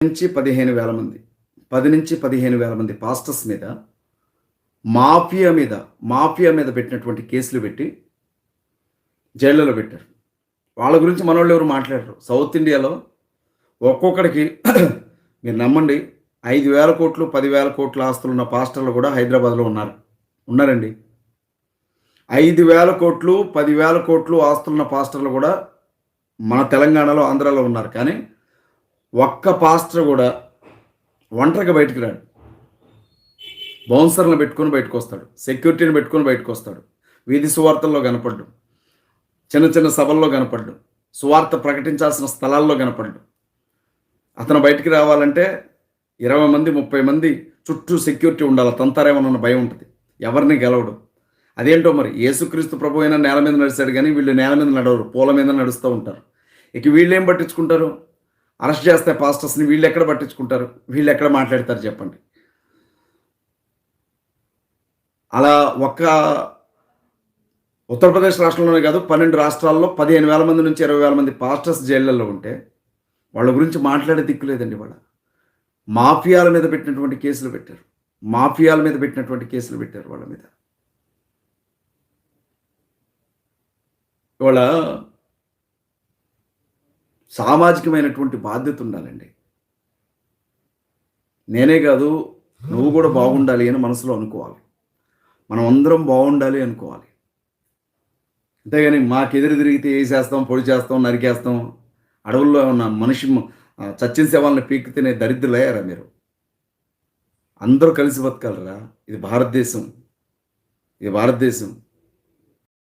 నుంచి పదిహేను వేల మంది పది నుంచి పదిహేను వేల మంది పాస్టర్స్ మీద మాఫియా మీద మాఫియా మీద పెట్టినటువంటి కేసులు పెట్టి జైళ్ళలో పెట్టారు. వాళ్ళ గురించి మనోళ్ళు ఎవరు మాట్లాడరు. సౌత్ ఇండియాలో ఒక్కొక్కడికి మీరు నమ్మండి ఐదు వేల కోట్లు పదివేల కోట్ల ఆస్తులు ఉన్న పాస్టర్లు కూడా హైదరాబాద్లో ఉన్నారు. ఉన్నారండి. ఐదు వేల కోట్లు పదివేల కోట్లు ఆస్తులున్న పాస్టర్లు కూడా మన తెలంగాణలో ఆంధ్రాలో ఉన్నారు. కానీ ఒక్క పాస్టర్ కూడా ఒంటరిగా బయటికి రాడు. బౌన్సర్లను పెట్టుకొని బయటకు వస్తాడు సెక్యూరిటీని పెట్టుకొని బయటకు వస్తాడు వీధి సువార్తల్లో కనపడ్డు. చిన్న చిన్న సభల్లో కనపడ్డు. సువార్త ప్రకటించాల్సిన స్థలాల్లో కనపడ్డు. అతను బయటికి రావాలంటే ఇరవై మంది ముప్పై మంది చుట్టూ సెక్యూరిటీ ఉండాలి. తంతారేమన్న భయం ఉంటుంది. ఎవరిని గెలవడు. అదేంటో మరి? యేసుక్రీస్తు ప్రభు అయినా నేల మీద నడిచాడు కానీ వీళ్ళు నేల మీద నడవరు. పూల మీద నడుస్తూ ఉంటారు. ఇక వీళ్ళు ఏం పట్టించుకుంటారు? అరెస్ట్ చేస్తే పాస్టర్స్ని వీళ్ళు ఎక్కడ పట్టించుకుంటారు? వీళ్ళు ఎక్కడ మాట్లాడతారు చెప్పండి. అలా ఒక్క ఉత్తరప్రదేశ్ రాష్ట్రంలోనే కాదు పన్నెండు రాష్ట్రాల్లో పదిహేను వేల మంది నుంచి ఇరవై వేల మంది పాస్టర్స్ జైళ్ళల్లో ఉంటే వాళ్ళ గురించి మాట్లాడే దిక్కు లేదండి వాళ్ళ. మాఫియాల మీద పెట్టినటువంటి కేసులు పెట్టారు. మాఫియాల మీద పెట్టినటువంటి కేసులు పెట్టారు వాళ్ళ మీద. ఇవాళ సామాజికమైనటువంటి బాధ్యత ఉండాలండి. నేనే కాదు నువ్వు కూడా బాగుండాలి అని మనసులో అనుకోవాలి. మనం అందరం బాగుండాలి అనుకోవాలి. అంతేగాని మాకెదురు తిరిగితే వేసేస్తాం పొడి చేస్తాం? నరికేస్తాం? అడవుల్లో ఉన్న మనిషి చచ్చిన శవాలను పీక్కు తినే దరిద్రులయ్యారా మీరు? అందరూ కలిసి బతకాలరా. ఇది భారతదేశం. ఇది భారతదేశం.